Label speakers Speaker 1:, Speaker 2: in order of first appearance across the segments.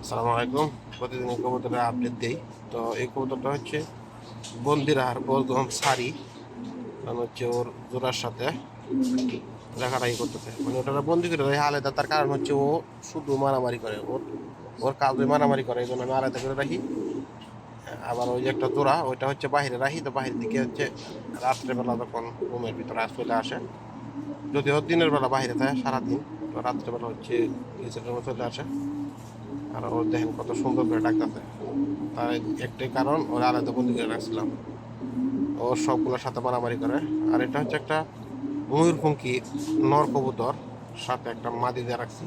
Speaker 1: আসসালামু আলাইকুম। প্রতিদিন এই কবুতরের আপডেট দিই। তো এই কবুতরটা হচ্ছে বন্দিরার প্রথম সারি। কারণ হচ্ছে ওর জোড়ার সাথে লেখাটাই করতেছে। মানে ওটা বন্দি করে রাখি আলাদা, তার কারণ হচ্ছে ও শুধু মারামারি করে। ওর ওর কাজে মারামারি করে, এই জন্য আমি আলাদা করে রাখি। আবার ওই যে একটা জোড়া, ওইটা হচ্ছে বাইরে রাখি। তো বাইরের দিকে হচ্ছে রাত্রেবেলা তখন রুমের ভিতরে চলে আসে। যদি যদিও দিনের বেলা বাইরে থাকে, সারাদিন। তো রাত্রেবেলা হচ্ছে চলে আসে। আর ওর দেখেন কত সুন্দর করে ডাকতেছে। তার একটাই কারণ, ওর আলাদা বন্দি করে রাখছিলাম ওর সবগুলোর সাথে মারামারি করে। আর এটা হচ্ছে একটা ময়ূরপঙ্খী নর কবুতর, সাথে একটা মাদি দিয়ে রাখছি।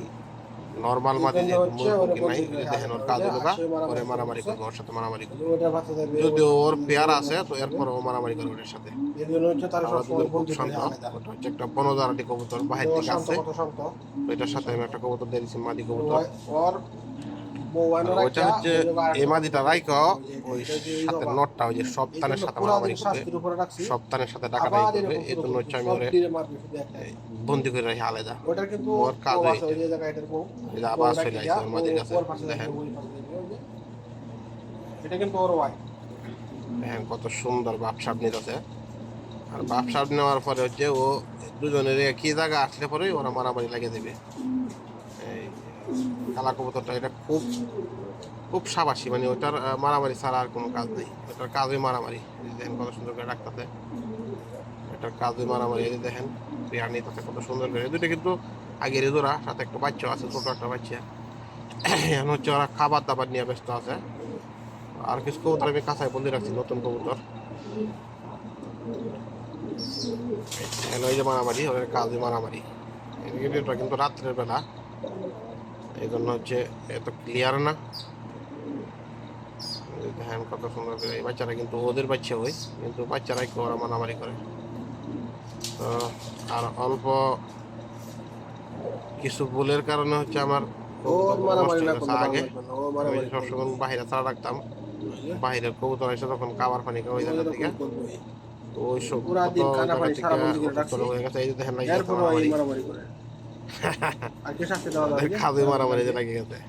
Speaker 1: নর্মাল মাদি যে ময়ূরপঙ্খী নাই দেখেন ওর কাজ লোকা ওরে মারামারি করবে ওর সাথে মারামারি করবে।
Speaker 2: যদি
Speaker 1: যদিও ওর পেয়ার আছে তো এরপর ও মারামারি করবে ওর সাথে।
Speaker 2: এর জন্য হচ্ছে তার
Speaker 1: আমরা
Speaker 2: সবসময়
Speaker 1: খুব শান্ত ওটা হচ্ছে একটা বনজারাটি কবুতর বাহির থেকে আছে। এটার সাথে আমি একটা কবুতর দিয়েছি মাদি কবুতর। ওইটা হচ্ছে
Speaker 2: ওই
Speaker 1: সাথে নটটা ওই যে সপ্তাহের সাথে মারামারি। সপ্তাহের সাথে
Speaker 2: আবার
Speaker 1: করবে এই জন্য হচ্ছে আমি ওরে। বন্দি করে রাখি আলাদা ওর কাজ হয়েছে। আবার চলে আসছে কাছে। দেখেন।
Speaker 2: এটা কিন্তু ওর ওয়াই
Speaker 1: দেখেন কত সুন্দর বাপসাপ নিতেছে আর বাপসাপ নেওয়ার পরে হচ্ছে ও দুজনের কি জায়গা আসলে পরেই ওরা মারামারি লাগিয়ে দেবে এই কালা কবুতরটা, এটা খুব খুব সাবাসী মানে ওটার মারামারি ছাড়া আর কোনো কাজ নেই। ওটার কাজই মারামারি। দেখেন কত সুন্দর করে রাখতেছে। এটার কাজই মারামারি, এই দেখেন বিহার নিতেছে কত সুন্দর করে। এই দুটো কিন্তু আগের জোড়া, সাথে একটা বাচ্চা আছে, ছোটো একটা বাচ্চা। এখন হচ্ছে ওরা খাবার দাবার নিয়ে ব্যস্ত আছে। আর কিছু কবুতর আমি কাঁচায় বন্দি রাখছি, নতুন কবুতর। এই যে মারামারি, ওদের কাজই মারামারি। কিন্তু রাত্রের বেলা। এই জন্য হচ্ছে এত ক্লিয়ার না। দেখেন কত সুন্দর করে। এই বাচ্চারা কিন্তু ওদের বাচ্চা ওই কিন্তু বাচ্চারাই কেউ ওরা মারামারি করে। তো আর অল্প কিছু ভুলের কারণে হচ্ছে আমার হয়ে আগে সবসময় বাইরে ছাড়া রাখতাম। বাইরের কবুতর এসে তখন খাবার পানি খাওয়া ওই জায়গা থেকে তো ওই সব
Speaker 2: করে।
Speaker 1: হয়ে গেছে। এই দেখেন খাদে মারামারি যে লাগে গেছে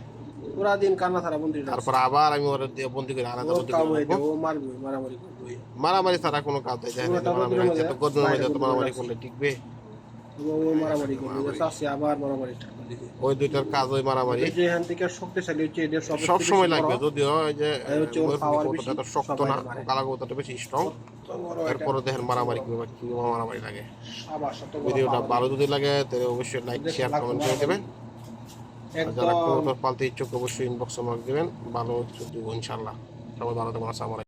Speaker 2: পুরা দিন কান্না ছাড়া বন্দি
Speaker 1: তারপর আবার আমি ওর দিয়ে বন্দি করে আলাদা বন্দি করে
Speaker 2: ও মারবে, মারামারি
Speaker 1: ছাড়া কোনো কাজ হয়ে
Speaker 2: বাইরে
Speaker 1: মারামারি করলে টিকবে।
Speaker 2: ও ও মারামারি। করবে। যে শাস্তি আবার মারামারি start করে দিবে।
Speaker 1: ওই দুইটার কাজ ওই মারামারি।
Speaker 2: এই যে এখান থেকে শক্তিশালী হচ্ছে এদের সব
Speaker 1: সব সময় লাগবে যদিও ওই যে
Speaker 2: এই হচ্ছে ওর
Speaker 1: ময়ূরপঙ্খী
Speaker 2: power
Speaker 1: কবুতরটা এত শক্ত
Speaker 2: সবাই
Speaker 1: না
Speaker 2: মারে।
Speaker 1: কালা কবুতরটা বেশি স্ট্রং এরপরে দেখেন মারামারি কীভাবে কীভাবে মারামারি লাগে। ভিডিওটা ভালো যদি লাগে তাহলে অবশ্যই লাইক শেয়ার কমেন্ট করে দেবেন। আর যারা
Speaker 2: একদম।
Speaker 1: কবুতর পালতে ইচ্ছুক অবশ্যই ইনবক্সে মার্ক দেবেন। ভালো দিব ইনশাল্লাহ সবাই ভালো থাকবেন আসসালামু আলাইকুম।